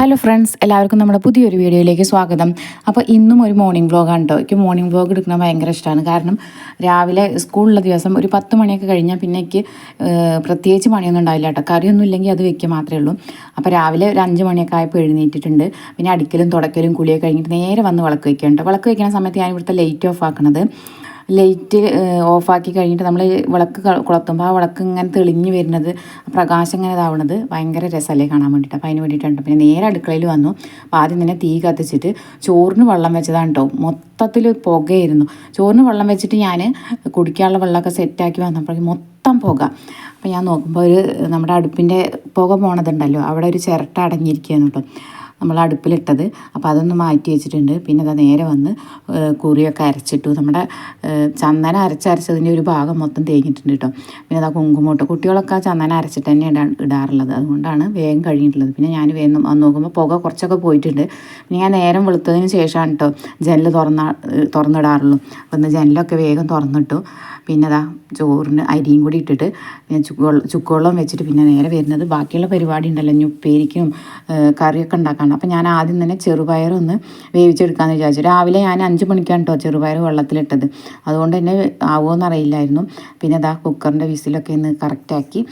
Hello friends എല്ലാവർക്കും നമ്മുടെ പുതിയൊരു വീഡിയോയിലേക്ക് സ്വാഗതം. അപ്പോൾ ഇന്നും ഒരു മോർണിംഗ് വ്ളോഗാണ് കേട്ടോ എനിക്ക് മോർണിംഗ് വ്ളോഗ് എടുക്കുന്നത് ഭയങ്കര ഇഷ്ടമാണ്. കാരണം രാവിലെ സ്കൂളിലെ ദിവസം ഒരു പത്ത് മണിയൊക്കെ കഴിഞ്ഞാൽ പിന്നെ എനിക്ക് പ്രത്യേകിച്ച് പണിയൊന്നും ഉണ്ടാവില്ല കേട്ടോ കറിയൊന്നും ഇല്ലെങ്കിൽ അത് വെക്കുക മാത്രമേ ഉള്ളൂ. അപ്പോൾ രാവിലെ ഒരു അഞ്ച് മണിയൊക്കെ ആയപ്പോൾ എഴുന്നേറ്റിട്ടുണ്ട്. പിന്നെ അടിക്കലും തുടക്കലും കുളിയൊക്കെ കഴിഞ്ഞിട്ട് നേരെ വന്ന് വിളക്ക് വയ്ക്കുന്നുണ്ട് വിളക്ക് വയ്ക്കുന്ന സമയത്ത് ഞാൻ ഇവിടുത്തെ ലൈറ്റ് ഓഫ് ആക്കണത്. ലൈറ്റ് ഓഫാക്കി കഴിഞ്ഞിട്ട് നമ്മൾ വിളക്ക് കൊളുത്തുമ്പോൾ ആ വിളക്ക് ഇങ്ങനെ തെളിഞ്ഞു വരുന്നത് പ്രകാശം ഇങ്ങനെ ഇതാവണത് ഭയങ്കര രസമല്ലേ കാണാൻ വേണ്ടിയിട്ട് അപ്പോൾ അതിന് വേണ്ടിയിട്ടുണ്ട് പിന്നെ നേരെ അടുക്കളയിൽ വന്നു. അപ്പോൾ ആദ്യം തന്നെ തീ കത്തിച്ചിട്ട് ചോറിന് വെള്ളം വെച്ചതാണ് കേട്ടോ മൊത്തത്തിൽ പുകയായിരുന്നു. ചോറിന് വെള്ളം വെച്ചിട്ട് ഞാൻ കുടിക്കാനുള്ള വെള്ളമൊക്കെ സെറ്റാക്കി വന്നപ്പോഴേക്കും മൊത്തം പുക. അപ്പോൾ ഞാൻ നോക്കുമ്പോൾ ഒരു നമ്മുടെ അടുപ്പിന്റെ പുക പോണതുണ്ടല്ലോ. അവിടെ ഒരു ചിരട്ട അടങ്ങിയിരിക്കുകയാണ് കേട്ടോ. നമ്മൾ അടുപ്പിലിട്ടത്. അപ്പോൾ അതൊന്ന് മാറ്റി വെച്ചിട്ടുണ്ട്. പിന്നെ അത് നേരെ വന്ന് കുറിയൊക്കെ അരച്ചിട്ടു. നമ്മുടെ ചന്ദനം അരച്ചരച്ചതിന്റെ ഒരു ഭാഗം മൊത്തം തേങ്ങിയിട്ടുണ്ട് കേട്ടോ പിന്നെ അതാ കുങ്കുമോട്ട്. കുട്ടികളൊക്കെ ചന്ദനം അരച്ചിട്ട് തന്നെ ഇടാ ഇടാറുള്ളത്. അതുകൊണ്ടാണ് വേഗം കഴിഞ്ഞിട്ടുള്ളത്. പിന്നെ ഞാൻ വേഗം വന്ന് നോക്കുമ്പോൾ പുക കുറച്ചൊക്കെ പോയിട്ടുണ്ട്. പിന്നെ ഞാൻ നേരം വെളുത്തതിന് ശേഷമാണ് കേട്ടോ ജനൽ തുറന്ന തുറന്നിടാറുള്ളൂ. അപ്പോൾ ജനലൊക്കെ വേഗം തുറന്നിട്ടു. പിന്നെ അതാ ചോറിന് അരിയും കൂടി ഇട്ടിട്ട് ഞാൻ ചുക്കുവെള്ളം വെച്ചിട്ട് പിന്നെ നേരെ വരുന്നത് ബാക്കിയുള്ള പരിപാടി ഉണ്ടല്ലോ. ഇനി ഉപ്പേരിക്കും കറിയൊക്കെ ഉണ്ടാക്കാണ് അപ്പോൾ ഞാൻ ആദ്യം തന്നെ ചെറുപയറൊന്ന് വേവിച്ചെടുക്കാമെന്ന് വിചാരിച്ചു. രാവിലെ ഞാൻ അഞ്ച് മണിക്കാണ് കേട്ടോ ചെറുപയർ വെള്ളത്തിലിട്ടത്. അതുകൊണ്ട് തന്നെ ആവുമോ അറിയില്ലായിരുന്നു. പിന്നെ അതാ കുക്കറിന്റെ വിസിലൊക്കെ ഒന്ന് കറക്റ്റാക്കി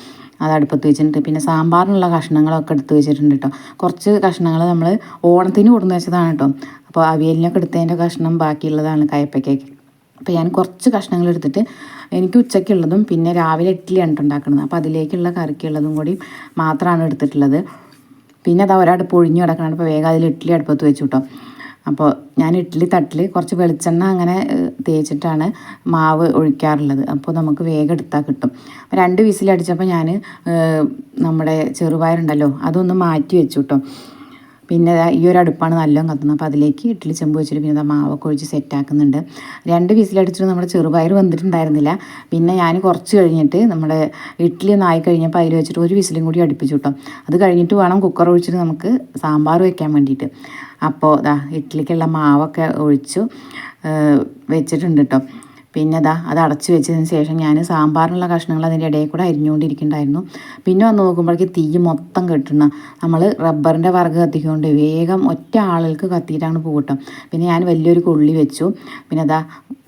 അത് അടുപ്പത്ത് വെച്ചിട്ടുണ്ട്. പിന്നെ സാമ്പാറിനുള്ള കഷ്ണങ്ങളൊക്കെ എടുത്ത് വെച്ചിട്ടുണ്ട് കേട്ടോ കുറച്ച് കഷ്ണങ്ങൾ നമ്മൾ ഓണത്തിന് കൊടുന്ന് വെച്ചതാണ് കേട്ടോ അപ്പോൾ അവിയലിനൊക്കെ എടുത്തതിന്റെ കഷ്ണം ബാക്കിയുള്ളതാണ് കയപ്പയ്ക്കൊക്കെ അപ്പോൾ ഞാൻ കുറച്ച് കഷ്ണങ്ങൾ എടുത്തിട്ട് എനിക്ക് ഉച്ചയ്ക്കുള്ളതും പിന്നെ രാവിലെ ഇഡ്ഡലിയാണ് ഉണ്ടാക്കുന്നത് അപ്പോൾ അതിലേക്കുള്ള കറിക്കുള്ളതും കൂടി മാത്രമാണ് എടുത്തിട്ടുള്ളത്. പിന്നെ അതാ ഒരടുപ്പ് ഒഴിഞ്ഞു കിടക്കണം അപ്പോൾ വേഗം അതിൽ ഇഡ്ഡലി അടുപ്പത്ത് വെച്ചു കിട്ടും. അപ്പോൾ ഞാൻ ഇഡ്ഡലി തട്ടിൽ കുറച്ച് വെളിച്ചെണ്ണ അങ്ങനെ തേച്ചിട്ടാണ് മാവ് ഒഴിക്കാറുള്ളത്. അപ്പോൾ നമുക്ക് വേഗം എടുത്താൽ കിട്ടും. രണ്ട് വിസിലടിച്ചപ്പോൾ ഞാൻ നമ്മുടെ ചെറുപയറുണ്ടല്ലോ അതൊന്ന് മാറ്റി വെച്ചു കേട്ടോ. പിന്നെ ഈ ഒരു അടുപ്പാണ് നല്ലോണം കത്തുന്നത്. അപ്പോൾ അതിലേക്ക് ഇഡ്ഡലി ചെമ്പ് വെച്ചിട്ട് പിന്നെ മാവൊക്കെ ഒഴിച്ച് സെറ്റാക്കുന്നുണ്ട് രണ്ട് വിസിലടിച്ചിട്ട് നമ്മുടെ ചെറുപയർ വന്നിട്ടുണ്ടായിരുന്നില്ല. പിന്നെ ഞാൻ കുറച്ച് കഴിഞ്ഞിട്ട് നമ്മുടെ ഇഡ്ഡലി ഒന്നായി കഴിഞ്ഞപ്പോൾ അതിൽ വെച്ചിട്ട് ഒരു വിസിലും കൂടി അടുപ്പിച്ചു കിട്ടും അത് കഴിഞ്ഞിട്ട് വേണം കുക്കർ ഒഴിച്ചിട്ട് നമുക്ക് സാമ്പാർ വയ്ക്കാൻ വേണ്ടിയിട്ട്. അപ്പോൾ ഇഡ്ഡലിക്കുള്ള മാവൊക്കെ ഒഴിച്ചു വെച്ചിട്ടുണ്ട് കേട്ടോ പിന്നെ അതാ അത് അടച്ചു വെച്ചതിന് ശേഷം ഞാൻ സാമ്പാറിനുള്ള കഷ്ണങ്ങൾ അതിന്റെ ഇടയിൽ കൂടെ അരിഞ്ഞുകൊണ്ടിരിക്കുന്നുണ്ടായിരുന്നു. പിന്നെ വന്ന് നോക്കുമ്പോഴേക്ക് തീ മൊത്തം കെട്ടണം നമ്മൾ റബ്ബറിന്റെ വർഗ കത്തിക്കൊണ്ട് വേഗം ഒറ്റ ആളുകൾക്ക് കത്തിയിട്ടാണ് പൂട്ടും പിന്നെ ഞാൻ വലിയൊരു കുള്ളി വെച്ചു. പിന്നെ അതാ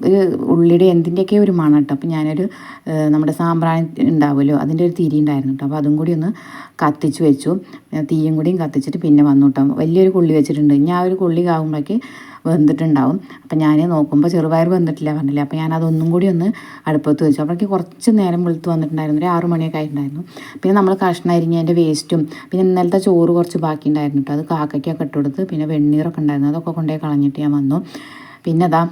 ഒരു ഉള്ളിയുടെ എന്തിന്റെയൊക്കെ ഒരു മണം കേട്ടോ. അപ്പോൾ ഞാനൊരു നമ്മുടെ സാമ്പ്രാണി ഉണ്ടാവുമല്ലോ അതിന്റെ ഒരു തിരി ഉണ്ടായിരുന്നു കേട്ടോ. അപ്പോൾ അതും കൂടി ഒന്ന് കത്തിച്ച് വെച്ചു. തീയും കൂടിയും കത്തിച്ചിട്ട് പിന്നെ വന്നു വലിയൊരു കുള്ളി വെച്ചിട്ടുണ്ട്. ഞാൻ ഒരു കുള്ളി ആകുമ്പോഴേക്ക് വെന്തിട്ടുണ്ടാവും. അപ്പം ഞാൻ നോക്കുമ്പോൾ ചെറുപയർ വെന്തിട്ടില്ല പറഞ്ഞില്ല? അപ്പോൾ ഞാൻ അതൊന്നും കൂടി ഒന്ന് അടുപ്പത്ത് വെച്ചു. അപ്പോഴേക്ക് കുറച്ച് നേരം വെളുത്ത് വന്നിട്ടുണ്ടായിരുന്നു. ഒരു ആറ് മണിയൊക്കെ ആയിട്ടുണ്ടായിരുന്നു. പിന്നെ നമ്മൾ കഷ്ണം അരിഞ്ഞതിന്റെ വേസ്റ്റും പിന്നെ ഇന്നലത്തെ ചോറ് കുറച്ച് ബാക്കി ഉണ്ടായിരുന്നു കേട്ടോ അത് കാക്കയ്ക്കൊക്കെ ഇട്ടുകൊടുത്ത് പിന്നെ വെണ്ണീറൊക്കെ ഉണ്ടായിരുന്നു. അതൊക്കെ കൊണ്ടുപോയി കളഞ്ഞിട്ട് ഞാൻ വന്നു. പിന്നെ അതാ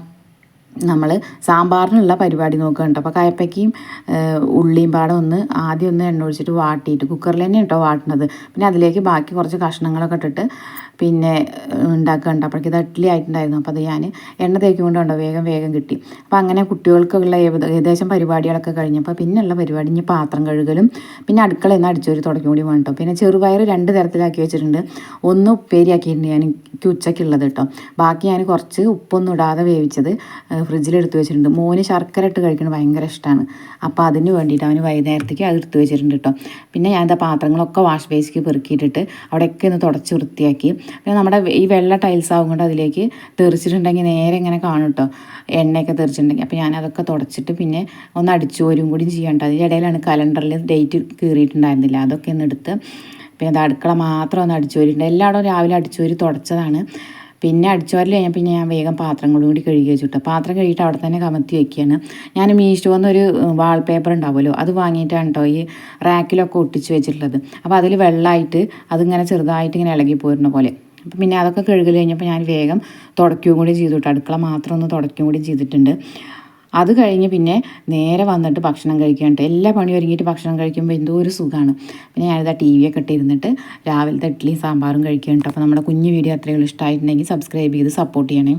നമ്മൾ സാമ്പാറിനുള്ള പരിപാടി നോക്കുകയുണ്ട് അപ്പോൾ കയപ്പയ്ക്കും ഉള്ളിയും പാടെ ഒന്ന് ആദ്യം ഒന്ന് എണ്ണ ഒഴിച്ചിട്ട് വാട്ടിയിട്ട് കുക്കറിൽ തന്നെ കേട്ടോ വാട്ടുന്നത് പിന്നെ അതിലേക്ക് ബാക്കി കുറച്ച് കഷ്ണങ്ങളൊക്കെ ഇട്ടിട്ട് പിന്നെ ഉണ്ടാക്കുന്നുണ്ട് അപ്പോഴേക്ക് ഇത് ആയിട്ടുണ്ടായിരുന്നു. അപ്പോൾ അത് ഞാൻ എണ്ണ തേക്കുകൊണ്ടുണ്ടോ വേഗം വേഗം കിട്ടി. അപ്പോൾ അങ്ങനെ കുട്ടികൾക്കുള്ള ഏകദേശം പരിപാടികളൊക്കെ കഴിഞ്ഞപ്പോൾ പിന്നെയുള്ള പരിപാടി ഇനി പാത്രം കഴുകലും പിന്നെ അടുക്കള എന്ന് അടിച്ചൊരു തുടക്കം കൂടി വേണ്ടോ പിന്നെ ചെറുപയർ രണ്ട് തരത്തിലാക്കി വെച്ചിട്ടുണ്ട്. ഒന്ന് ഉപ്പേരിയാക്കിയിട്ടുണ്ട് ഞാൻ എനിക്ക് ഉച്ചയ്ക്കുള്ളത് കേട്ടോ ബാക്കി ഞാൻ കുറച്ച് ഉപ്പൊന്നും ഇടാതെ വേവിച്ചത് ഫ്രിഡ്ജിലെടുത്ത് വെച്ചിട്ടുണ്ട്. മോന് ശർക്കര ഇട്ട് കഴിക്കുന്നത് ഭയങ്കര ഇഷ്ടമാണ് അപ്പോൾ അതിന് വേണ്ടിയിട്ട് അവന് വൈകുന്നേരത്തേക്ക് അത് എടുത്ത് വെച്ചിട്ടുണ്ട് കേട്ടോ പിന്നെ ഞാൻ എന്താ പാത്രങ്ങളൊക്കെ വാഷ് ബേസിക്ക് പെറുക്കിയിട്ടിട്ട് അവിടെയൊക്കെ ഒന്ന് തുടച്ച് വൃത്തിയാക്കി. പിന്നെ നമ്മുടെ ഈ വെള്ള ടൈൽസ് ആവും കൊണ്ട് അതിലേക്ക് തെറിച്ചിട്ടുണ്ടെങ്കിൽ നേരെ ഇങ്ങനെ കാണും കേട്ടോ എണ്ണയൊക്കെ തെറിച്ചിട്ടുണ്ടെങ്കിൽ. അപ്പോൾ ഞാൻ അതൊക്കെ തുടച്ചിട്ട് പിന്നെ ഒന്ന് അടിച്ചു വരും കൂടി ചെയ്യണ്ട അതിന്റെ ഇടയിലാണ് കലണ്ടറിൽ ഡേറ്റ് കീറിയിട്ടുണ്ടായിരുന്നില്ല. അതൊക്കെ ഒന്ന് എടുത്ത് പിന്നെ അത് അടുക്കള മാത്രം ഒന്ന് അടിച്ചു വരിയിട്ടുണ്ട് എല്ലായിടവും രാവിലെ അടിച്ചു വരി തുടച്ചതാണ്. പിന്നെ അടിച്ചോരൽ കഴിഞ്ഞാൽ പിന്നെ ഞാൻ വേഗം പാത്രങ്ങളും കൂടി കഴുകി വെച്ചിട്ട്. പാത്രം കഴുകിയിട്ട് അവിടെ തന്നെ കമത്തി വയ്ക്കുകയാണ് ഞാൻ മീഷോ എന്നൊരു വാൾപേപ്പർ ഉണ്ടാവുമല്ലോ അത് വാങ്ങിയിട്ടാണ് കേട്ടോ ഈ റാക്കിലൊക്കെ ഒട്ടിച്ച് വെച്ചിട്ടുള്ളത്. അപ്പോൾ അതിൽ വെള്ളമായിട്ട് അതിങ്ങനെ ചെറുതായിട്ട് ഇങ്ങനെ ഇളകി പോരുന്ന പോലെ. അപ്പം പിന്നെ അതൊക്കെ കഴുകൽ കഴിഞ്ഞപ്പോൾ ഞാൻ വേഗം തുടയ്ക്കുകയും കൂടി ചെയ്തു അടുക്കള മാത്രം ഒന്ന് തുടയ്ക്കുകയും കൂടി ചെയ്തിട്ടുണ്ട്. അത് കഴിഞ്ഞ് പിന്നെ നേരെ വന്നിട്ട് ഭക്ഷണം കഴിക്കാണ്ട് എല്ലാ പണി ഒരുങ്ങിയിട്ട് ഭക്ഷണം കഴിക്കുമ്പോൾ എന്തോ ഒരു സുഖമാണ് പിന്നെ ഞാനിതാ ടി വി ഒക്കെ ഇട്ടിരുന്നിട്ട് രാവിലത്തെ ഇഡ്ഡലിയും സാമ്പാറും കഴിക്കുന്നുണ്ട് അപ്പോൾ നമ്മുടെ കുഞ്ഞു വീഡിയോ അത്രയും ഇഷ്ടമായിട്ടുണ്ടെങ്കിൽ സബ്സ്ക്രൈബ് ചെയ്ത് സപ്പോർട്ട് ചെയ്യണേ.